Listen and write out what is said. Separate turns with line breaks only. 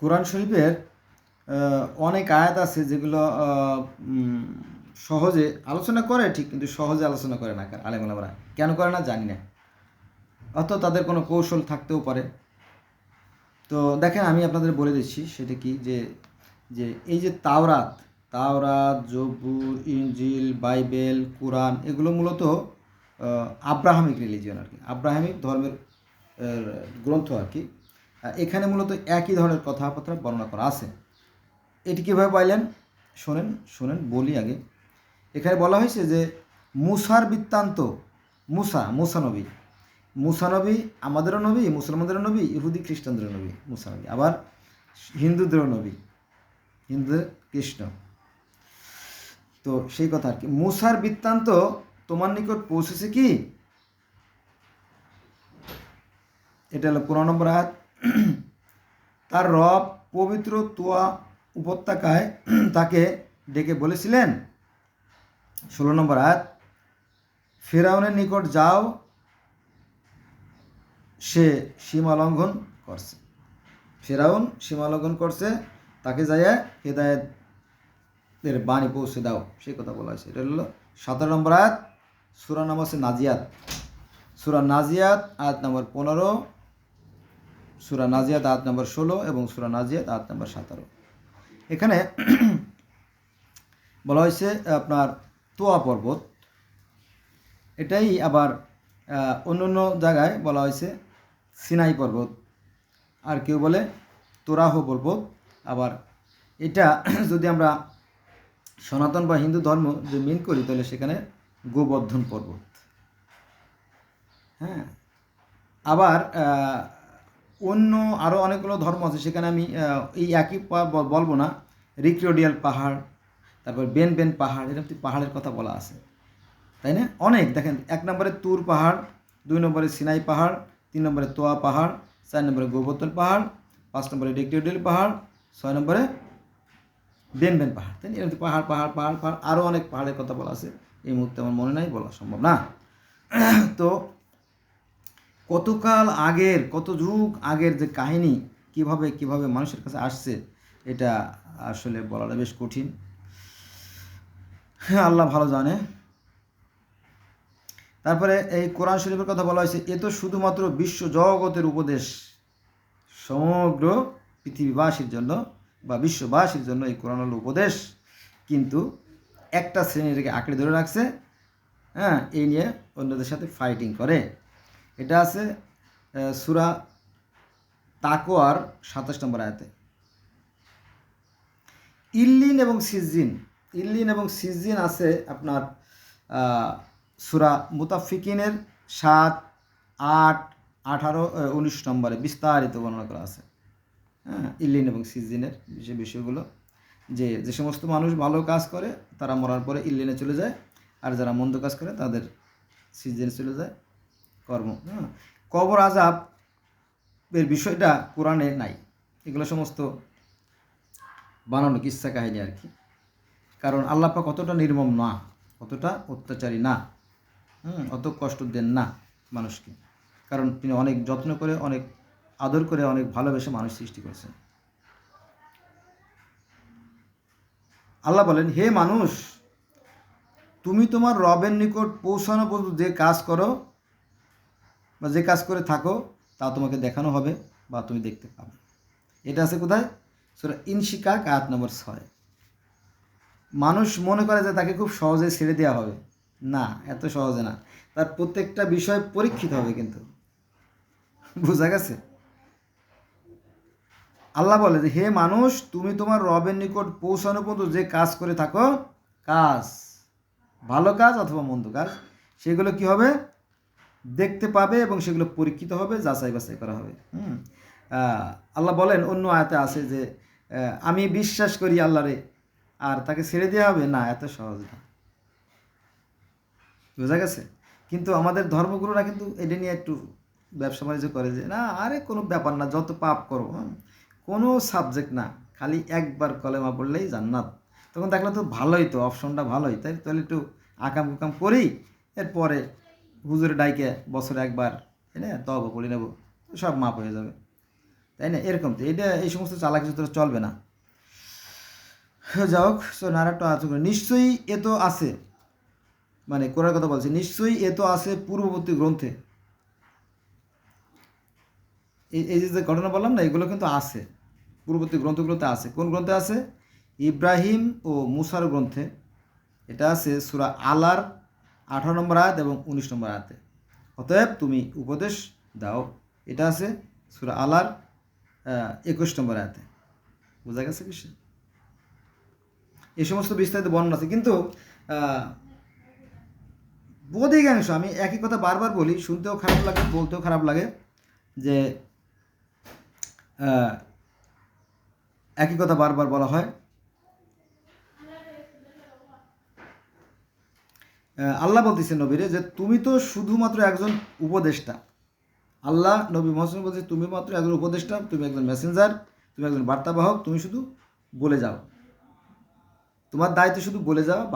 কোরআন শরীফের অনেক আয়াত আছে যেগুলো সহজে আলোচনা করে, ঠিক কিন্তু সহজে আলোচনা করে না আলেমুলামরা? কেন করে না? জানি না। অত তাদের কোনো কৌশল থাকতেও পারে। তো দেখেন, আমি আপনাদের বলে দিচ্ছি সেটা কি? যে যে এই যে তাওরাত তাওরাত, জবুর ইঞ্জিল বাইবেল, কোরআন এগুলো মূলত আব্রাহামিক রিলিজিয়ন আর কি। আব্রাহামিক ধর্মের গ্রন্থ আর কি। এখানে মূলত একই ধরনের কথাবার্তা বর্ণনা করা আছে। এটি কীভাবে পাইলেন শোনেন শোনেন, বলি আগে। এখানে বলা হয়েছে যে, মুসার বৃত্তান্ত, মুসা মুসা নবী। মুসা নবী আমাদেরও নবী, মুসলমানদেরও নবী, ইহুদি, খ্রিস্টানদেরও নবী, মুসা নবী। আবার হিন্দুদেরও নবী, হিন্দুদের কৃষ্ণ। তো সেই কথা আর কি। মুসার বৃত্তান্ত তোমার নিকট পৌঁছেছে কি? এটা হলো পনেরো নম্বর হাত তার রব পবিত্র তোয়া উপত্যকায় তাকে ডেকে বলেছিলেন। ষোলো নম্বর হাত ফেরাউনের নিকট যাও, সে সীমা লঙ্ঘন করছে। ফেরাউন সীমা লঙ্ঘন করছে, তাকে যাইয়া হেদায়তের বাণী পৌঁছে দাও। সেই কথা বলা হয়েছে। এটা হলো সতেরো নম্বর আয়াত, সুরা নাম আছে নাজিয়াত। সুরা নাজিয়াত, আয়াত নম্বর পনেরো। সুরা নাজিয়াত আয়াত নম্বর ষোলো এবং সুরা নাজিয়াত আয়াত নম্বর সতেরো। এখানে বলা হয়েছে, আপনার তোয়া পর্বত, এটাই আবার অন্য অন্য জায়গায় বলা হয়েছে সিনাই পর্বত। আর কেউ বলে তোরাহ পর্বত। আবার এটা যদি আমরা সনাতন বা হিন্দু ধর্ম যে মিন করি, তাহলে সেখানে গোবর্ধন পর্বত। হ্যাঁ? আবার অন্য আরও অনেকগুলো ধর্ম আছে, সেখানে আমি এই একই বলব না। রিক্রিওডিয়াল পাহাড়, তারপর বেন বেন পাহাড়, এরকম পাহাড়ের কথা বলা আছে। তাই না? অনেক, দেখেন, এক নম্বরে তুর পাহাড়, দুই নম্বরে সিনাই পাহাড়, তিন নম্বরে তোয়া পাহাড়, চার নম্বরে গোবর্ধন পাহাড়, পাঁচ নম্বরে রিক্রিওডিয়াল পাহাড়, ছয় নম্বরে বেন বেন পাহাড়। তাই না? এরকম পাহাড় পাহাড় পাহাড় পাহাড় আরও অনেক পাহাড়ের কথা বলা আছে। এই মুহূর্তে আমার মনে নাই, বলা সম্ভব না। তো কতকাল আগের, কত যুগ আগের যে কাহিনী, কীভাবে কীভাবে মানুষের কাছে আসছে, এটা আসলে বলাটা বেশ কঠিন। হ্যাঁ আল্লাহ ভালো জানে। তারপরে এই কোরআন শরীফের কথা বলা হয়েছে, এ তো শুধুমাত্র বিশ্ব জগতের উপদেশ, সমগ্র পৃথিবীবাসীর জন্য বা বিশ্ববাসীর জন্য এই কোরআন হলো উপদেশ। কিন্তু একটা শ্রেণীটাকে আঁকড়ে ধরে রাখছে হ্যাঁ এই নিয়ে অন্যদের সাথে ফাইটিং করে। এটা আছে সুরা তাকোয়ার সাতাশ নম্বর আয়াতে। ইল্লিন এবং সিজিন ইল্লিন এবং সিজিন আছে আপনার সুরা মুতাফিকিনের সাত, আট, আঠারো উনিশ নম্বরে বিস্তারিত বর্ণনা করা আছে। হ্যাঁ ইল্লিন এবং সিজিনের যে বিষয়গুলো, যে যে সমস্ত মানুষ ভালো কাজ করে, তারা মরার পরে ইল্লিনে চলে যায়, আর যারা মন্দ কাজ করে, তাদের সিজনে চলে যায়। কর্ম কবর আজাব এর বিষয়টা কোরআনে নাই। এগুলো সমস্ত বানানো কিস্সা কাহিনী আর কি। কারণ আল্লাহ পাক অতটা নির্মম না, অতটা অত্যাচারী না, হুম? অত কষ্ট দেন না মানুষকে। কারণ তিনি অনেক যত্ন করে, অনেক আদর করে, অনেক ভালোবেসে মানুষ সৃষ্টি করেছেন। আল্লাহ বলেন, হে মানুষ, তুমি তোমার রবের নিকট পৌঁছানো পর্যন্ত যে কাজ করো বা যে কাজ করে থাকো, তা তোমাকে দেখানো হবে বা তুমি দেখতে পাবে। এটা আছে কোথায়? সেটা ইনশিকাক, আয়াত নম্বর ছয়। মানুষ মনে করে যে তাকে খুব সহজে ছেড়ে দেওয়া হবে। না, এত সহজে না। তার প্রত্যেকটা বিষয় পরীক্ষিত হবে কিন্তু। বোঝা গেছে? আল্লাহ বলে যে, হে মানুষ, তুমি তোমার রবের নিকট পৌঁছানো পর্যন্ত যে কাজ করে থাকো, কাজ, ভালো কাজ অথবা মন্দ কাজ, সেগুলো কি হবে? দেখতে পাবে এবং সেগুলো পরীক্ষিত হবে, যাচাই বাছাই করা হবে। হুম? আল্লাহ বলেন, অন্য আয়াতে আছে যে আমি বিশ্বাস করি আল্লাহরে, আর তাকে ছেড়ে দেওয়া হবে? না, এত সহজ না। বোঝা গেছে? কিন্তু আমাদের ধর্মগুরুরা কিন্তু এটা নিয়ে একটু ব্যবসা বাণিজ্য করে যে, না, আরে কোনো ব্যাপার না, যত পাপ করো। কোনো সাবজেক্ট না, খালি একবার কলেমা পড়লেই জান্নাত। তখন দেখলে তো ভালোই তো অপশনটা ভালোই। তাই তাহলে একটু আকাম কুকাম করি, এরপরে হুজুরে ডাইকে বছরে একবার এনে তবা পড়ে নেব, সব মাপ হয়ে যাবে। তাই না? এরকম তো। এটা এই সমস্ত চালাকি চতুর চলবে না। যাই হোক সো নারায়ণটা আছে নিশ্চয়ই এ তো আছে। মানে কোরআন কথা বলছে, নিশ্চয়ই এ তো আছে পূর্ববর্তী গ্রন্থে। এই যে যে ঘটনা বললাম না, এগুলো কিন্তু আছে। পূর্ববর্তী গ্রন্থগুলোতে আছে। কোন গ্রন্থে আছে? ইব্রাহিম ও মুসার গ্রন্থে। এটা আছে সুরা আলার আঠারো নম্বর আয়াত এবং উনিশ নম্বর আয়াতে। অতএব তুমি উপদেশ দাও। এটা আছে সুরা আলার একুশ নম্বর আয়াতে। বোঝা গেছে বিষয় এই সমস্ত বিস্তারিত বর্ণনা আছে। কিন্তু অধিকাংশ আমি একই কথা বারবার বলি, শুনতেও খারাপ লাগে, বলতেও খারাপ লাগে যে একই কথা বারবার বলা হয়। আল্লাহ বলতেছে নবীরে যে তুমি তো শুধুমাত্র একজন উপদেষ্টা। আল্লাহ নবী মোহাম্মদ বলছে, তুমি মাত্র একজন উপদেষ্টা, তুমি একজন মেসেঞ্জার তুমি একজন বার্তাবাহক, তুমি শুধু বলে যাও। তোমার দায়িত্ব শুধু বলে যাও